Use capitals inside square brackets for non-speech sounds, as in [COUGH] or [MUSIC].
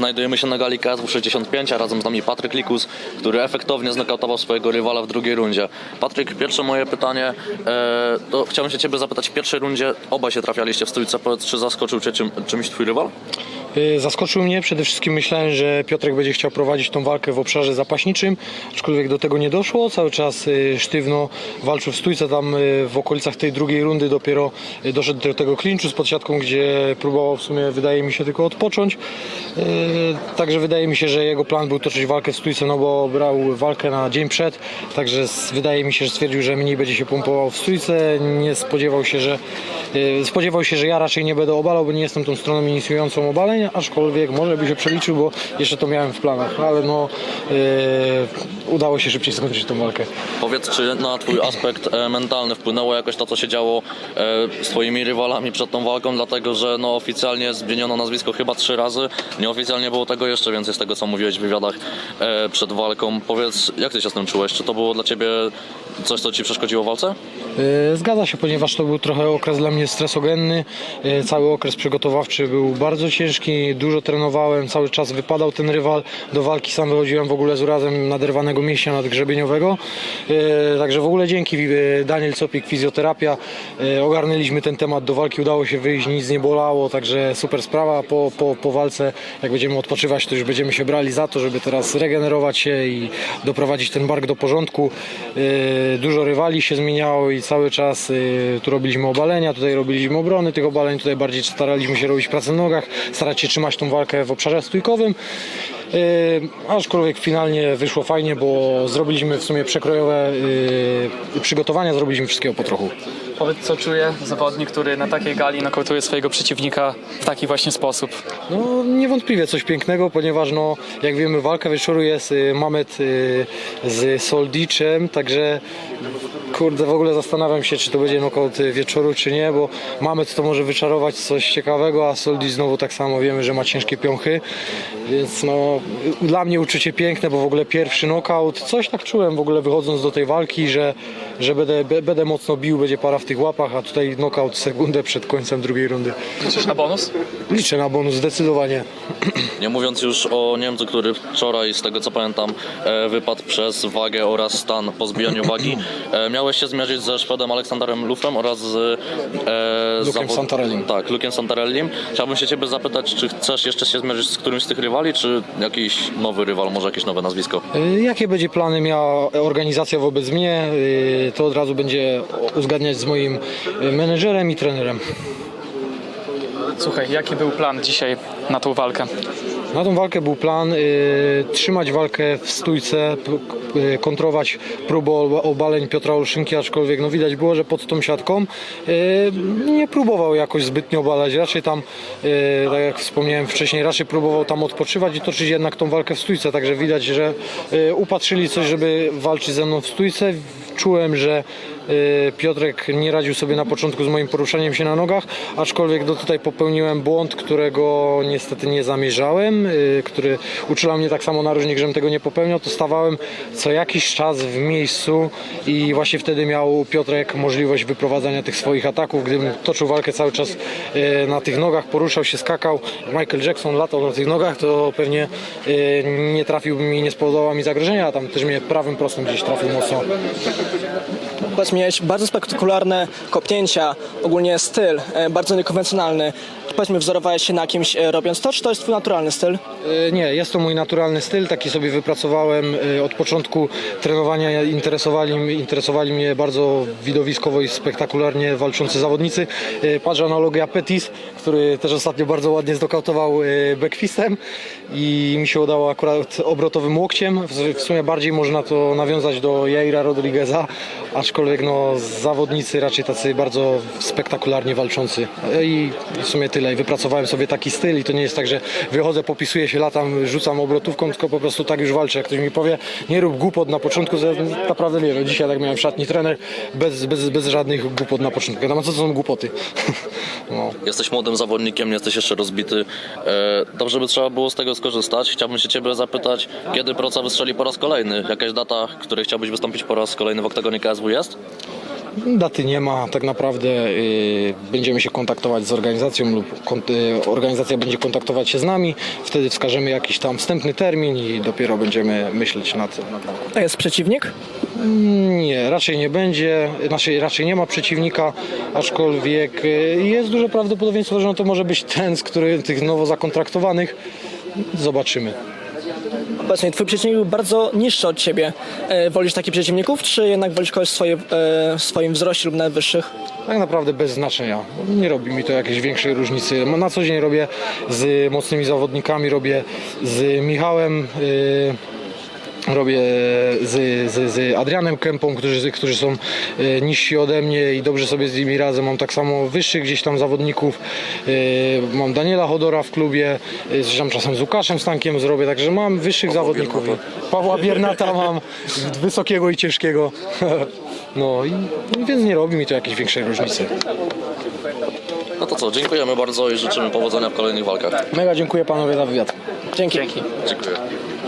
Znajdujemy się na gali KSW 65, a razem z nami Patryk Likus, który efektownie znokautował swojego rywala w drugiej rundzie. Patryk, pierwsze moje pytanie, e, to chciałbym się ciebie zapytać, w pierwszej rundzie obaj się trafialiście w stójce, powiedz, czy zaskoczył cię czym, czymś twój rywal? Y, Zaskoczył mnie, przede wszystkim myślałem, że Piotrek będzie chciał prowadzić tą walkę w obszarze zapaśniczym, aczkolwiek do tego nie doszło. Cały czas y, sztywno walczył w stójce, tam y, w okolicach tej drugiej rundy dopiero doszedł do tego klinczu z podsiadką, gdzie próbował w sumie, wydaje mi się, tylko odpocząć. Także wydaje mi się, że jego plan był toczyć walkę w stójce, no bo brał walkę na dzień przed, także wydaje mi się, że stwierdził, że mniej będzie się pompował w stójce. Nie spodziewał się, że spodziewał się, że ja raczej nie będę obalał, bo nie jestem tą stroną inicjującą obaleń, aczkolwiek może by się przeliczył, bo jeszcze to miałem w planach, ale no y, udało się szybciej skończyć tą walkę. Powiedz, czy na twój aspekt e, mentalny wpłynęło jakoś to, co się działo e, z twoimi rywalami przed tą walką, dlatego że no, oficjalnie zmieniono nazwisko chyba trzy razy, nieoficjalnie było tego jeszcze więcej z tego, co mówiłeś w wywiadach przed walką. Powiedz, jak ty się z tym czułeś? Czy to było dla ciebie coś, co ci przeszkodziło w walce? Zgadza się, ponieważ to był trochę okres dla mnie stresogenny. Cały okres przygotowawczy był bardzo ciężki, dużo trenowałem, cały czas wypadał ten rywal do walki. Sam wychodziłem w ogóle z urazem naderwanego mięśnia nadgrzebieniowego. E, Także w ogóle dzięki e, Daniel Copik, fizjoterapia. e, Ogarnęliśmy ten temat do walki, udało się wyjść, nic nie bolało, także super sprawa. Po, po, po walce, jak będziemy odpoczywać, to już będziemy się brali za to, żeby teraz regenerować się i doprowadzić ten bark do porządku. Dużo rywali się zmieniało i cały czas tu robiliśmy obalenia, tutaj robiliśmy obrony tych obaleń, tutaj bardziej staraliśmy się robić pracę na nogach, starać się trzymać tą walkę w obszarze stójkowym. E, Aczkolwiek finalnie wyszło fajnie, bo zrobiliśmy w sumie przekrojowe e, przygotowania, zrobiliśmy wszystkiego po trochu. Powiedz, co czuje zawodnik, który na takiej gali nokautuje swojego przeciwnika w taki właśnie sposób. No niewątpliwie coś pięknego, ponieważ no, jak wiemy walka wieczoru jest y, Mamet y, z Soldiczem, także kurde w ogóle zastanawiam się czy to będzie knockout y, wieczoru czy nie, bo Mamet to może wyczarować coś ciekawego, a Soldicz znowu tak samo wiemy, że ma ciężkie piąchy, więc no dla mnie uczucie piękne, bo w ogóle pierwszy knockout, coś tak czułem w ogóle wychodząc do tej walki, że, że będę, be- będę mocno bił, będzie para w tych łapach, a tutaj knockout sekundę przed końcem drugiej rundy. Liczysz na bonus? Liczę na bonus zdecydowanie. Nie mówiąc już o Niemcu, który wczoraj, z tego co pamiętam, e, wypadł przez wagę oraz stan po zbijaniu wagi. E, Miałeś się zmierzyć ze Szwedem Aleksanderem Lufem oraz z e, Lukiem zawod- Santarellim. Tak, Lukiem Santarellim. Chciałbym się ciebie zapytać, czy chcesz jeszcze się zmierzyć z którymś z tych rywali, czy jakiś nowy rywal, może jakieś nowe nazwisko? Y, Jakie będzie plany miała organizacja wobec mnie, to od razu będzie uzgadniać z moim y, menedżerem i trenerem. Słuchaj, jaki był plan dzisiaj na tą walkę? Na tą walkę był plan y, trzymać walkę w stójce, y, kontrować próbę oba- obaleń Piotra Olszynki, aczkolwiek no widać było, że pod tą siatką y, nie próbował jakoś zbytnio obalać, raczej tam, y, tak jak wspomniałem wcześniej, raczej próbował tam odpoczywać i toczyć jednak tą walkę w stójce, także widać, że y, upatrzyli coś, żeby walczyć ze mną w stójce. Czułem, że Piotrek nie radził sobie na początku z moim poruszaniem się na nogach, aczkolwiek do tutaj popełniłem błąd, którego niestety nie zamierzałem, y, który uczyła mnie tak samo narożnik, żebym tego nie popełniał, to stawałem co jakiś czas w miejscu i właśnie wtedy miał Piotrek możliwość wyprowadzania tych swoich ataków, gdybym toczył walkę cały czas y, na tych nogach, poruszał się, skakał, Michael Jackson latał na tych nogach, to pewnie y, nie trafiłbym i nie spowodował mi zagrożenia, a tam też mnie prawym prostym gdzieś trafił mocno. Miałeś bardzo spektakularne kopnięcia, ogólnie styl, e, bardzo niekonwencjonalny. Powiedzmy, wzorowałeś się na kimś e, robiąc to, czy to jest twój naturalny styl? E, Nie, jest to mój naturalny styl, taki sobie wypracowałem e, od początku trenowania. Interesowali, interesowali mnie bardzo widowiskowo i spektakularnie walczący zawodnicy. E, Patrz analogia Petis, który też ostatnio bardzo ładnie zdokautował e, backfistem i mi się udało akurat obrotowym łokciem. W w sumie bardziej można to nawiązać do Jaira Rodrigueza, aczkolwiek no, zawodnicy raczej tacy bardzo spektakularnie walczący. E, I w sumie tyle. Wypracowałem sobie taki styl i to nie jest tak, że wychodzę, popisuję się, latam, rzucam obrotówką, tylko po prostu tak już walczę. Jak ktoś mi powie, nie rób głupot na początku, ja naprawdę nie wiem. Dzisiaj tak miałem w szatni trener, bez, bez, bez żadnych głupot na początku. Wiadomo, co to są głupoty. [LAUGHS] No. Jesteś młodym zawodnikiem, nie jesteś jeszcze rozbity. E, Dobrze by trzeba było z tego skorzystać. Chciałbym się ciebie zapytać, kiedy Proca wystrzeli po raz kolejny? Jakaś data, której chciałbyś wystąpić po raz kolejny w oktagonie KSW jest? Daty nie ma, tak naprawdę y, będziemy się kontaktować z organizacją lub y, organizacja będzie kontaktować się z nami. Wtedy wskażemy jakiś tam wstępny termin i dopiero będziemy myśleć nad, walką. A jest przeciwnik? Nie, raczej nie będzie, znaczy raczej nie ma przeciwnika, aczkolwiek y, jest duże prawdopodobieństwo, że no to może być ten, z który tych nowo zakontraktowanych. Zobaczymy. Powiedz mi, twój przeciwnik był bardzo niższy od ciebie. E, Wolisz takich przeciwników, czy jednak wolisz kogoś swoje, e, w swoim wzroście lub najwyższych? Tak naprawdę bez znaczenia. Nie robi mi to jakiejś większej różnicy. Na co dzień robię z mocnymi zawodnikami, robię z Michałem. y, Robię z, z, z Adrianem Kępą, którzy, którzy są y, niżsi ode mnie i dobrze sobie z nimi radzę. Mam tak samo wyższych gdzieś tam zawodników. Y, Mam Daniela Chodora w klubie, coś tam czasem z Łukaszem Stankiem zrobię, także mam wyższych zawodników. Pawła Biernata mam, wysokiego i ciężkiego. No i więc nie robi mi to jakiejś większej różnicy. No to co, dziękujemy bardzo i życzymy powodzenia w kolejnych walkach. Mega dziękuję panowie za wywiad. Dzięki. Dziękuję.